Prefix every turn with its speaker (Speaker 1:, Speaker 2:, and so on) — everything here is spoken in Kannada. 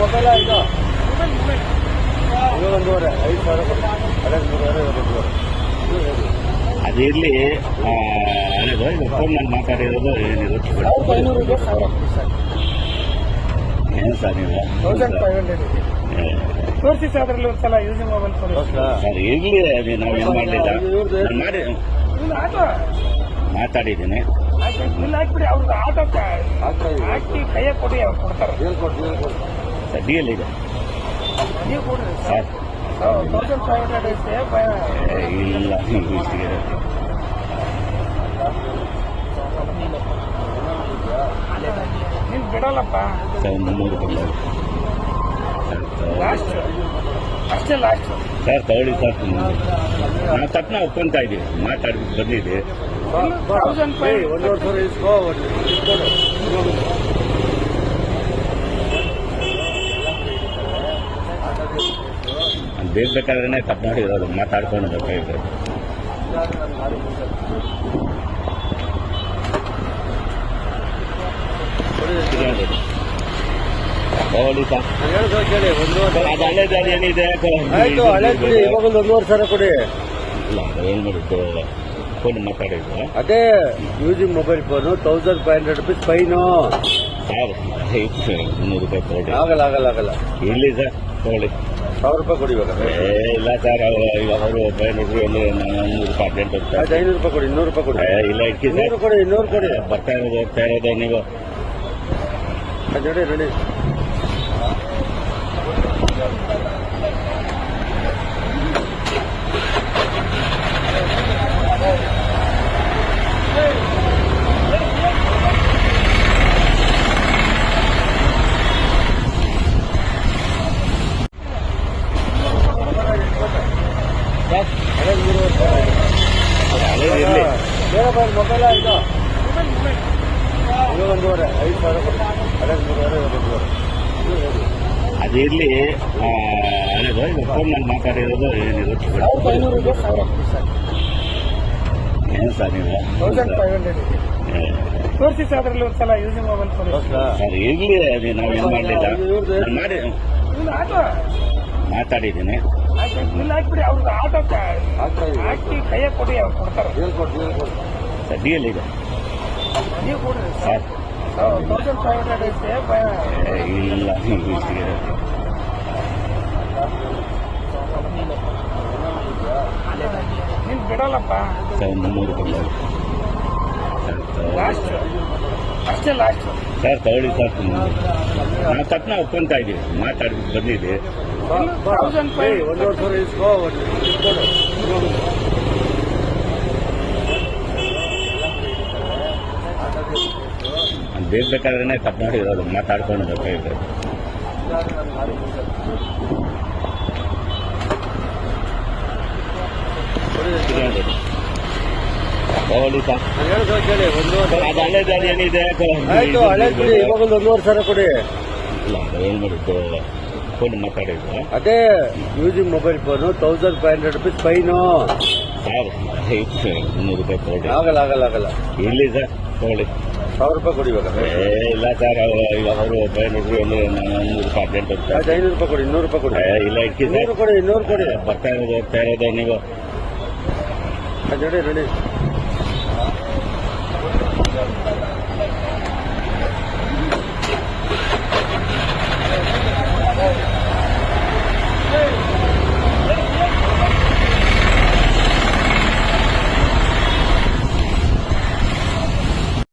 Speaker 1: ಮೊಬೈಲ ಇದು ಏಳೊಂದೂವರೆ ಐದು ಸಾವಿರ ಕೊಡಿ ಹಳೆ ಮೂರುವರೆ ಏಳೊಂದೂವರೆ
Speaker 2: ಅದು ಇರಲಿ ಹಳೇದು ಈಗ ಫೋನ್ ಮಾಡಿ ಮಾತಾಡಿರೋದು
Speaker 1: ಐನೂರಿಗೆ ಸಾವಿರ
Speaker 2: ಏನು ಸರ್ ನೀವು
Speaker 1: ತೌಸಂಡ್ ಫೈವ್ ಹಂಡ್ರೆಡ್ ಸರ್ ಅದರಲ್ಲಿ ಒಂದು ಸಲ ಯೂಸ್ ಮೊಬೈಲ್
Speaker 2: ಇರಲಿ, ಅದು ನಾವು ಏನು ಮಾಡಲಿಲ್ಲ. ಮಾಡಿ ಮಾತಾಡಿದ್ದೀನಿ.
Speaker 1: ಇದೆ. ಹಾಕಿ ಕೈಯಾಗ ಕೊಡಿ ಅವ್ರು ಕೊಡ್ತಾರೆ.
Speaker 2: ಇದೆ.
Speaker 1: ನೀವು ಕೊಡ್ರಿ.
Speaker 2: ಸರ್
Speaker 1: ತೌಸಂಡ್ ಫೈವ್ ಹಂಡ್ರೆಡ್ ಐತೆ
Speaker 2: ಏ, ಇಲ್ಲ ಇಷ್ಟಿಗೆ
Speaker 1: ನೀನು ಬಿಡಲ್ಲಪ್ಪ.
Speaker 2: ಸರ್ ಮುನ್ನೂರು.
Speaker 1: ಲಾಸ್ಟ್ ಅಷ್ಟೇ ಲಾಸ್ಟ್
Speaker 2: ಸರ್ ತಗೊಳ್ಳಿ ಸರ್. ನಾವು ತಪ್ಪನ ಒಪ್ಕೊಂತ ಇದ್ದೀವಿ ಮಾತಾಡ್ಬಿಟ್ಟು ಬಂದಿದ್ದೆ.
Speaker 1: ತೌಸಂಡ್ ಫೈವ್ ಒಂದೂವರೆ ಸಾವಿರ ಇಸ್ಕೋ
Speaker 2: ಅದು ಬೇಕಾದ್ರೆ ತಪ್ಪು ಮಾಡಿರೋದು ಮಾತಾಡ್ಕೊಂಡು ಅದು ಹಳೆ ದಾರಿ ಏನಿದೆ
Speaker 1: ಆಯ್ತು ಹಳೆ ಇವಾಗ ಒಂದು ಒಂದೂವರೆ ಸಾವಿರ ಕೊಡಿ.
Speaker 2: ಇಲ್ಲ ಏನು ಮಾಡಿದ್ದು? ಫೋನ್ ಮಾತಾಡಿದ್ದು
Speaker 1: ಅದೇ using mobile phone thousand five hundred rupees fine.
Speaker 2: Sir ಮುನ್ನೂರು ರೂಪಾಯಿ ತಗೊಳ್ಳಿ.
Speaker 1: ಆಗಲ್ಲ ಆಗಲ್ಲ ಆಗಲ್ಲ.
Speaker 2: ಇಲ್ಲಿ ಸರ್ ತಗೊಳ್ಳಿ.
Speaker 1: ಸಾವಿರ ರೂಪಾಯಿ ಕೊಡಿ ಇವಾಗ.
Speaker 2: ಏ ಇಲ್ಲ ಸರ್ ಅವರು ಇವಾಗ ಅವರು ನೋಡ್ರಿ ಒಂದು ನೂರು ರೂಪಾಯಿ
Speaker 1: ಆಯ್ತು ಐನೂರು ರೂಪಾಯಿ ಕೊಡಿ ಇನ್ನೂರು ರೂಪಾಯಿ ಕೊಡಿ.
Speaker 2: ಏ, ಇಲ್ಲ ಇಟ್ಕಿ ಸರ್.
Speaker 1: ಇನ್ನೂರು ಕೊಡಿ ಇನ್ನೂರು ಕೊಡಿ.
Speaker 2: ಬರ್ತಾ ಇರೋದು ಹೋಗ್ತಾ ಇರೋದು ನೀವು.
Speaker 1: ಅದು ನೋಡಿ ರೆಡಿ ಹಳೆ ಮೂರುವರೆ ಸಾವಿರ
Speaker 2: ಹಳೇದು ಇರಲಿ
Speaker 1: ಬೇರೆ ಬೇರೆ ಮೊಬೈಲ ಇದು ಏಳೊಂದೂವರೆ ಐದು ಮೂರುವರೆ
Speaker 2: ಅದು ಇರಲಿ ಈಗ ಫೋನ್ ಮಾಡಿ ಮಾತಾಡಿರೋದು ಏನಿರುತ್ತೆ ಏನು ಸರ್ ನೀವು?
Speaker 1: ತೌಸಂಡ್ ಫೈವ್ ಹಂಡ್ರೆಡ್ ತೋರಿಸಿ ಸರ್ ಅದರಲ್ಲಿ ಒಂದ್ಸಲ ಯೂಸಿಂಗ್ ಮೊಬೈಲ್
Speaker 2: ಸರ್ ಇರಲಿ, ಅದೇ, ನಾವು ಏನು ಮಾಡಲಿಲ್ಲ. ಮಾಡಿ ಮಾತಾಡಿದ್ದೀನಿ.
Speaker 1: ಇಲ್ಲ ಹಾಕ್ಬಿಡಿ ಅವ್ರದ್ದು ಆಟ ಆಗ್ತಾ ಇದೆ. ಹಾಕಿ ಕೈಯ ಕೊಡಿ ಅವ್ರು ಕೊಡ್ತಾರೆ.
Speaker 2: ಸರ್ ಡಿ ಎಲ್ ಇದೆ.
Speaker 1: ನೀವು ಕೊಡ್ರಿ
Speaker 2: ಸರ್.
Speaker 1: ತೌಸಂಡ್ ಫೈವ್ ಹಂಡ್ರೆಡ್ ಐತೆ
Speaker 2: ಏ, ಇಲ್ಲ
Speaker 1: ನೀನು ಬಿಡಲ್ಲಪ್ಪ.
Speaker 2: ಸರ್ ಮುನ್ನೂರು.
Speaker 1: ಲಾಸ್ಟ್ ಅಷ್ಟೇ ಲಾಸ್ಟ್
Speaker 2: ಸರ್ ತಗೊಳ್ಳಿ ಸರ್ ನಾವು ತಪ್ಪನ ಒಪ್ಕೊಂತ ಇದ್ದೀವಿ ಮಾತಾಡ್ಬಿಟ್ಟು ಬಂದಿದ್ದೆ.
Speaker 1: ತೌಸಂಡ್ ಫೈವ್ ಒಂದೂವರೆ ಸಾವಿರ ಇಸ್ಕೋ ಇಸ್ಕೊಡು
Speaker 2: ಅದು ಬೇಕಾದ್ರೆ ತಪ್ಪು ಮಾಡಿರೋದು ಮಾತಾಡ್ಕೊಂಡು ಬೇಕಾಗಿದೆ ಹಳೆ ದಾರಿ ಏನಿದೆ?
Speaker 1: ಆಯ್ತು ಹಳೆ ಕೊಡಿ ಇವಾಗ ಒಂದು ಒಂದೂವರೆ ಸಾವಿರ ಕೊಡಿ.
Speaker 2: ಇಲ್ಲ ಏನು ಮಾಡಿದ್ದು? ಫೋನ್ ಮಾತಾಡಿದ್ರು.
Speaker 1: ಅದೇ using mobile phone thousand five hundred rupees fine
Speaker 2: sir ಐತೆ ಮುನ್ನೂರು ರೂಪಾಯಿ ತಗೊಳ್ಳಿ.
Speaker 1: ಆಗಲ್ಲ ಆಗಲ್ಲ ಆಗಲ್ಲ.
Speaker 2: ಇಲ್ಲಿ ಸರ್ ತಗೊಳ್ಳಿ.
Speaker 1: ಸಾವಿರ ರೂಪಾಯಿ ಕೊಡಿ ಇವಾಗ.
Speaker 2: ಏ ಇಲ್ಲ ಸರ್ ಅವರು ಇವಾಗ ಅವರು ನೋಡ್ರಿ ಒಂದು ನೂರು ರೂಪಾಯಿ ಅರ್ಜೆಂಟ್ ಹೋಗ್ತಾರೆ
Speaker 1: ಐನೂರು ರೂಪಾಯಿ ಕೊಡಿ ಇನ್ನೂರು ರೂಪಾಯಿ ಕೊಡಿ.
Speaker 2: ಏ, ಇಲ್ಲ ಇಟ್ಕಿ ಸರ್.
Speaker 1: ಇನ್ನೂರು ಕೊಡಿ ಇನ್ನೂರು ಕೊಡಿ.
Speaker 2: ಬರ್ತಾ ಇರೋದು ಹೋಗ್ತಾ ಇರೋದು ನೀವು.
Speaker 1: ಅದು ರೆಡಿ ರೆಡಿ